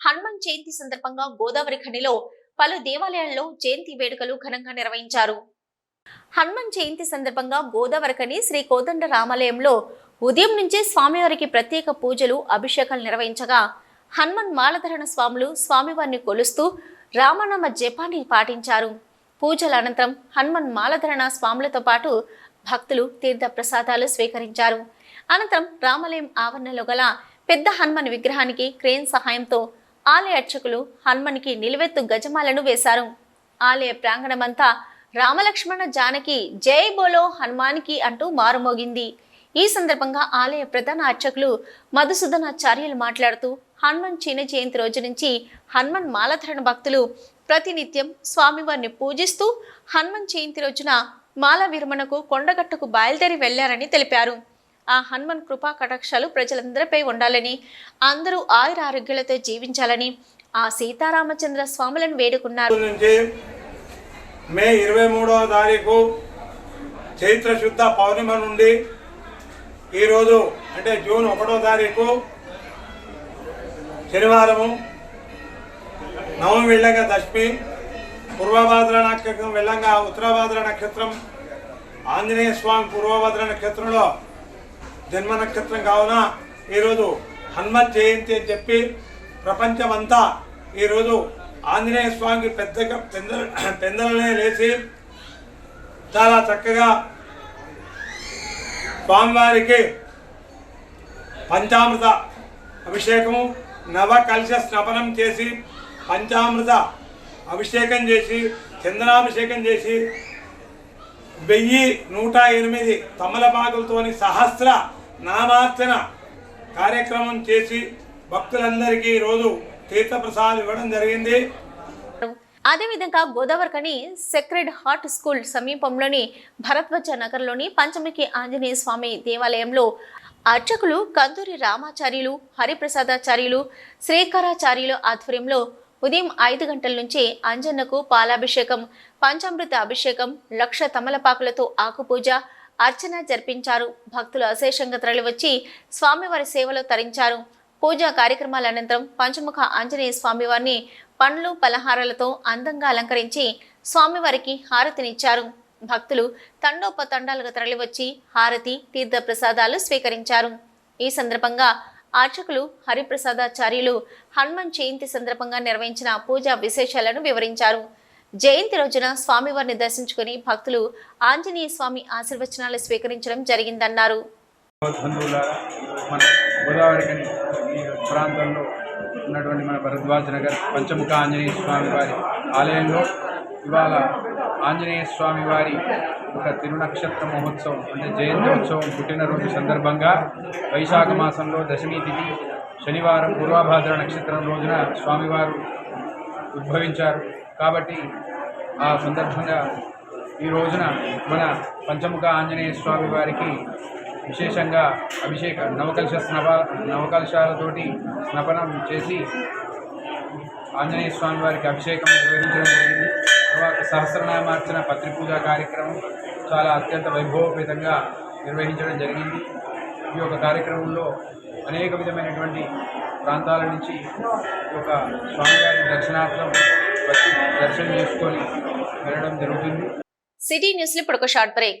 హనుమాన్ జయంతి సందర్భంగా గోదావరి ఖనిలో పలు దేవాలయాల్లో జయంతి వేడుకలు ఘనంగా నిర్వహించారు. హనుమాన్ జయంతి సందర్భంగా గోదావరి ఖని శ్రీ కోదండ రామాలయంలో ఉదయం నుంచే స్వామివారికి ప్రత్యేక పూజలు అభిషేకాలు నిర్వహించగా హనుమాన్ మాలధరణ స్వాములు స్వామివారిని కొలుస్తూ రామనామ జపాన్ని పాటించారు. పూజల అనంతరం హనుమాన్ మాలధరణ స్వాములతో పాటు భక్తులు తీర్థ ప్రసాదాలు స్వీకరించారు. అనంతరం రామాలయం ఆవరణలో గల పెద్ద హనుమాన్ విగ్రహానికి క్రేన్ సహాయంతో ఆలయ అర్చకులు హనుమాన్కి నిలువెత్తు గజమాలను వేశారు. ఆలయ ప్రాంగణమంతా రామలక్ష్మణ జానకి జై బోలో హనుమానికి అంటూ మారుమోగింది. ఈ సందర్భంగా ఆలయ ప్రధాన అర్చకులు మధుసూదనాచార్యులు మాట్లాడుతూ హనుమాన్ చిన్న జయంతి రోజు నుంచి హనుమాన్ మాలధరణ భక్తులు ప్రతినిత్యం స్వామివారిని పూజిస్తూ హనుమాన్ జయంతి రోజున మాల విరమణకు కొండగట్టుకు బయలుదేరి వెళ్ళారని తెలిపారు. ఆ హనుమాన్ కృపా కటాక్షాలు ప్రజలందరిపై ఉండాలని అందరూ ఆయుర ఆరోగ్యాలతో జీవించాలని ఆ సీతారామచంద్ర స్వాములను వేడుకున్నారు. నుంచి మే ఇరవై మూడవ తారీఖు చైత్ర శుద్ధ పౌర్ణిమ నుండి ఈరోజు అంటే జూన్ ఒకటో తారీఖు శనివారము నవమి వెళ్ళంగా దశమి పూర్వభాద్ర నక్షత్రం వెళ్ళంగా ఉత్తరభాద్ర నక్షత్రం ఆంజనేయ స్వామి పూర్వభద్ర నక్షత్రంలో జన్మ నక్షత్రం కావున ఈరోజు హనుమత్ జయంతి అని చెప్పి ప్రపంచమంతా ఈరోజు ఆంజనేయ స్వామికి పెద్దగా పెందల పెందలనే లేచి చాలా చక్కగా స్వామివారికి పంచామృత అభిషేకము నవ కలశ స్నపనం చేసి పంచామృత అభిషేకం చేసి చందనాభిషేకం చేసి వెయ్యి నూట ఎనిమిది తమలపాకులతోని సహస్ర నామార్చన కార్యక్రమం చేసి భక్తులందరికీ ఈరోజు తీర్థప్రసాదం ఇవ్వడం జరిగింది. అదేవిధంగా గోదావరికని సెక్రెడ్ హార్ట్ స్కూల్ సమీపంలోని భరద్వాజ నగర్లోని పంచముఖి ఆంజనేయ స్వామి దేవాలయంలో అర్చకులు కందూరి రామాచార్యులు హరిప్రసాదాచార్యులు శ్రీకరాచార్యులు ఆధ్వర్యంలో ఉదయం ఐదు గంటల నుంచి అంజన్నకు పాలాభిషేకం పంచామృత అభిషేకం లక్ష తమలపాకులతో ఆకుపూజ అర్చన జరిపించారు. భక్తులు అశేషంగా తరలివచ్చి స్వామివారి సేవలో తరించారు. పూజా కార్యక్రమాల అనంతరం పంచముఖ ఆంజనేయ స్వామివారిని పండ్లు పలహారాలతో అందంగా అలంకరించి స్వామివారికి హారతినిచ్చారు. భక్తులు తండోపతండాలుగా తరలివచ్చి హారతి తీర్థ ప్రసాదాలు స్వీకరించారు. ఈ సందర్భంగా అర్చకులు హరిప్రసాదాచార్యులు హనుమాన్ జయంతి సందర్భంగా నిర్వహించిన పూజా విశేషాలను వివరించారు. జయంతి రోజున స్వామివారిని దర్శించుకుని భక్తులు ఆంజనేయ స్వామి ఆశీర్వచనాలు స్వీకరించడం జరిగిందన్నారు. మన గోదావరి ప్రాంతంలో ఉన్నటువంటి మన భరద్వాజ్ నగర్ పంచముఖ ఆంజనేయ స్వామి వారి ఆలయంలో ఇవాళ ఆంజనేయ స్వామి వారి ఒక తిరునక్షత్ర మహోత్సవం అంటే జయంతి ఉత్సవం పుట్టినరోజు సందర్భంగా వైశాఖ మాసంలో దశమి తిథి శనివారం పూర్వభాద్ర నక్షత్రం రోజున స్వామివారు ఉద్భవించారు. కాబట్టి ఆ సందర్భంగా ఈ రోజున మన పంచముఖ ఆంజనేయ స్వామి వారికి విశేషంగా అభిషేక నవకలశ స్నవ నవకలశాలతోటి స్నపనం చేసి ఆంజనేయ స్వామి వారికి అభిషేకం నిర్వహించడం జరిగింది. తర్వాత సహస్రనామార్చన పత్రిపూజ కార్యక్రమం చాలా అత్యంత వైభవపేతంగా నిర్వహించడం జరిగింది. ఈ యొక్క కార్యక్రమంలో అనేక విధమైనటువంటి ప్రాంతాల నుంచి ఒక స్వామివారి దర్శనార్థం వచ్చి దర్శనం చేసుకొని వెళ్ళడం జరుగుతుంది. సిటీ న్యూస్ ఇప్పుడు ఒక షార్ట్ బ్రేక్.